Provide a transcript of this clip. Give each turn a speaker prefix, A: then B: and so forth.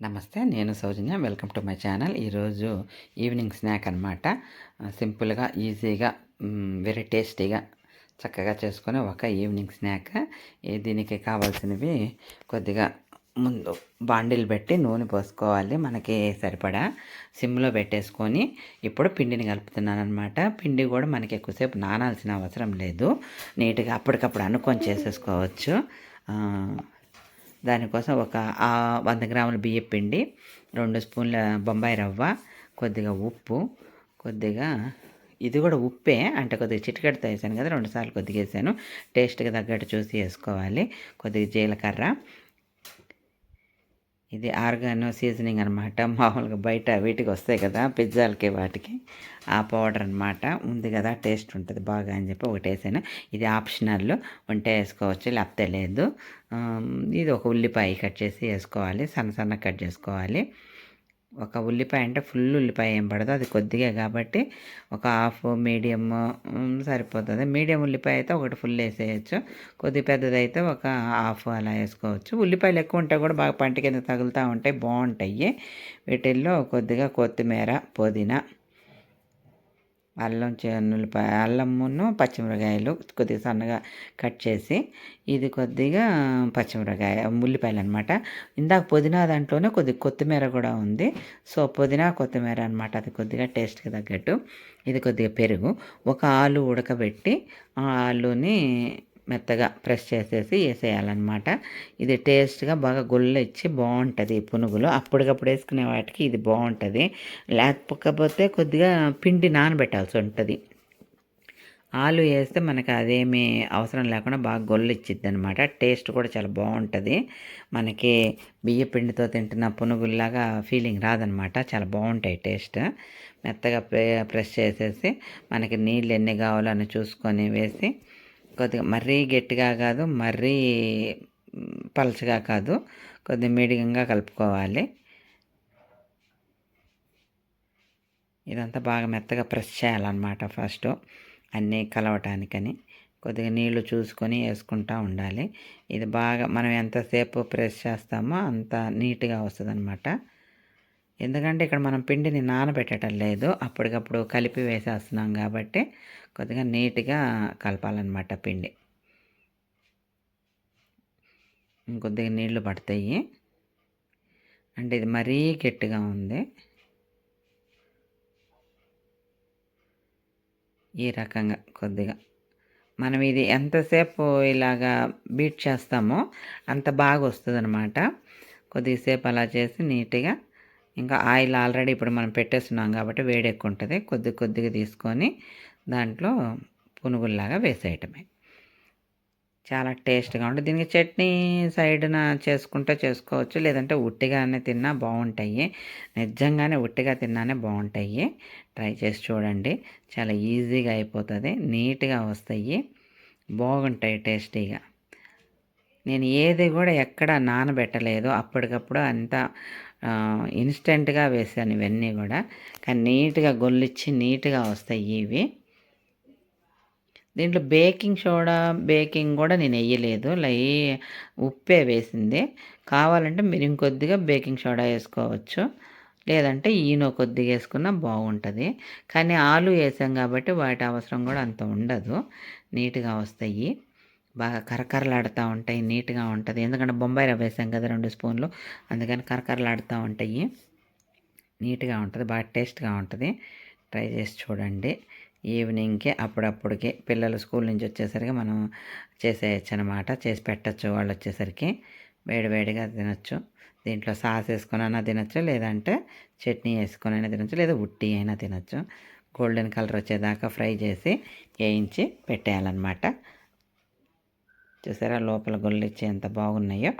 A: నమస్తే నేను Soujanya. Welcome to my channel. ఈరోజు ఈవినింగ్ స్నాక్ అనమాట సింపుల్గా ఈజీగా వెరీ టేస్టీగా చక్కగా చేసుకునే ఒక ఈవినింగ్ స్నాక్. దీనికి కావాల్సినవి కొద్దిగా ముందు బాండిల్ పెట్టి నూనె పోసుకోవాలి మనకి సరిపడా. సిమ్లో పెట్టేసుకొని ఇప్పుడు పిండిని కలుపుతున్నాను అనమాట పిండి కూడా మనకి ఎక్కువసేపు నానాల్సిన అవసరం లేదు. నీట్గా అప్పటికప్పుడు అనుకొని చేసేసుకోవచ్చు. దానికోసం ఒక వంద గ్రాముల బియ్యం పిండి రెండు స్పూన్ల బొంబాయి రవ్వ కొద్దిగా ఉప్పు కొద్దిగా ఇది కూడా ఉప్పే అంటే కొద్దిగా చిటికెడతో వేసాను కదా రెండుసార్లు కొద్దిగా వేసాను. టేస్ట్కి తగ్గట్టు చూసి వేసుకోవాలి. కొద్దిగా జీలకర్ర ఇది ఆర్గానో సీజనింగ్ అనమాట మామూలుగా బయట వీటికి వస్తాయి కదా పిజ్జాలకి వాటికి. ఆ పౌడర్ అనమాట ఉంది కదా టేస్ట్ ఉంటుంది బాగా అని చెప్పి ఒకటి వేసాను. ఇది ఆప్షనల్ ఉంటే వేసుకోవచ్చు లేకపోతే లేదు. ఇది ఒక ఉల్లిపాయ కట్ చేసి వేసుకోవాలి సన్న సన్న కట్ చేసుకోవాలి. ఒక ఉల్లిపాయ అంటే ఫుల్ ఉల్లిపాయ ఏం పడదు అది కొద్దిగా కాబట్టి ఒక హాఫ్ మీడియం సరిపోతుంది. మీడియం ఉల్లిపాయ అయితే ఒకటి ఫుల్ వేసేయచ్చు. కొద్ది పెద్దదైతే ఒక హాఫ్ అలా వేసుకోవచ్చు. ఉల్లిపాయలు ఎక్కువ ఉంటే కూడా బాగా పంట కింద తగులుతూ ఉంటాయి బాగుంటాయి. వీటిల్లో కొద్దిగా కొత్తిమీర పుదీనా అల్లం చెన్నులపాయ అల్లమును పచ్చిమిరకాయలు కొద్దిగా సన్నగా కట్ చేసి ఇది కొద్దిగా పచ్చిమిరకాయ ఉల్లిపాయలు అనమాట ఇందాక పుదీనా దాంట్లోనే కొద్దిగా కొత్తిమీర కూడా ఉంది. సో పుదీనా కొత్తిమీర అనమాట. అది కొద్దిగా టేస్ట్కి తగ్గట్టు. ఇది కొద్దిగా పెరుగు. ఒక ఆలు ఉడకబెట్టి ఆ ఆలుని మెత్తగా ప్రెస్ చేసేసి వేసేయాలన్నమాట. ఇది టేస్ట్గా బాగా గుల్ల ఇచ్చి బాగుంటుంది ఈ పునుగులు. అప్పటికప్పుడు వేసుకునే వాటికి ఇది బాగుంటుంది లేకపోతే కొద్దిగా పిండి నానబెట్టాల్సి ఉంటుంది. ఆలు వేస్తే మనకి అదేమీ అవసరం లేకుండా బాగా గొల్లు ఇచ్చిద్ది అనమాట టేస్ట్ కూడా చాలా బాగుంటుంది మనకి బియ్య పిండితో తింటున్న పునుగుల్లాగా ఫీలింగ్ రాదనమాట చాలా బాగుంటాయి టేస్ట్. మెత్తగా ప్రెస్ చేసేసి మనకి నీళ్ళు ఎన్ని కావాలో అని చూసుకొని వేసి కొద్దిగా మరీ గట్టిగా కాదు మరీ పలచగా కాదు కొద్దిగా మీడియంగా కలుపుకోవాలి. ఇదంతా బాగా మెత్తగా ప్రెస్ చేయాలన్నమాట ఫస్ట్ అన్నీ కలవటానికని. కొద్దిగా నీళ్ళు చూసుకొని వేసుకుంటూ ఉండాలి. ఇది బాగా మనం ఎంతసేపు ప్రెస్ చేస్తామో అంత నీట్గా వస్తుంది ఎందుకంటే ఇక్కడ మనం పిండిని నానబెట్టడం లేదు. అప్పటికప్పుడు కలిపి వేసేస్తున్నాం కాబట్టి కొద్దిగా నీట్గా కలపాలన్నమాట పిండి. ఇంకొద్దిగా నీళ్ళు పడతాయి. అంటే ఇది మరీ గట్టిగా ఉంది. ఈ రకంగా కొద్దిగా. మనం ఇది ఎంతసేపు ఇలాగా బీట్ చేస్తామో అంత బాగా వస్తుంది అనమాట కొద్దిసేపు అలా చేసి నీట్గా ఇంకా ఆయిల్ ఆల్రెడీ ఇప్పుడు మనం పెట్టేస్తున్నాం కాబట్టి వేడి ఎక్కువ ఉంటుంది కొద్ది కొద్దిగా తీసుకొని దాంట్లో పునుగుల్లాగా వేసేయటమే. చాలా టేస్ట్గా ఉంటుంది. దీనికి చట్నీ సైడ్న చేసుకుంటే చేసుకోవచ్చు. లేదంటే ఉట్టిగానే తిన్నా బాగుంటాయి నిజంగానే ఉట్టిగా తిన్నానే బాగుంటాయి ట్రై చేసి చూడండి. చాలా ఈజీగా అయిపోతుంది. నీట్గా వస్తాయి. బాగుంటాయి టేస్టీగా. నేను ఏది కూడా ఎక్కడ నానబెట్టలేదు. అప్పటికప్పుడు అంతా ఇన్స్టెంట్గా వేసాను ఇవన్నీ కూడా. కానీ నీట్గా గొల్లిచ్చి నీట్గా వస్తాయి ఇవి. దీంట్లో బేకింగ్ సోడా బేకింగ్ కూడా నేను వేయలేదు. లై ఉప్పే వేసింది. కావాలంటే మీరు ఇంకొద్దిగా బేకింగ్ సోడా వేసుకోవచ్చు. లేదంటే ఈనో కొద్దిగా వేసుకున్నా బాగుంటుంది. కానీ ఆలు వేసాం కాబట్టి వాటి అవసరం కూడా అంత ఉండదు. నీట్గా వస్తాయి. బాగా కరకరలాడుతూ ఉంటాయి నీట్గా ఉంటుంది. ఎందుకంటే బొంబాయి రవ్వ వేసాం కదా రెండు స్పూన్లు అందుకని కరకరలాడుతూ ఉంటాయి. నీట్గా ఉంటుంది బాగా టేస్ట్గా ఉంటుంది. ట్రై చేసి చూడండి. ఈవినింగ్కి అప్పుడప్పుడుకి పిల్లలు స్కూల్ నుంచి వచ్చేసరికి మనం చేసేయచ్చు అనమాట చేసి పెట్టచ్చు వాళ్ళు వచ్చేసరికి. వేడివేడిగా తినచ్చు. దీంట్లో సాస్ వేసుకొని అయినా తినచ్చు లేదంటే చట్నీ వేసుకొని అయినా తినచ్చు లేదా ఉట్టి అయినా తినచ్చు. గోల్డెన్ కలర్ వచ్చేదాకా ఫ్రై చేసి వేయించి పెట్టేయాలన్నమాట. చూసారా? లోపల గొల్లిచ్చి ఎంత బాగున్నాయో.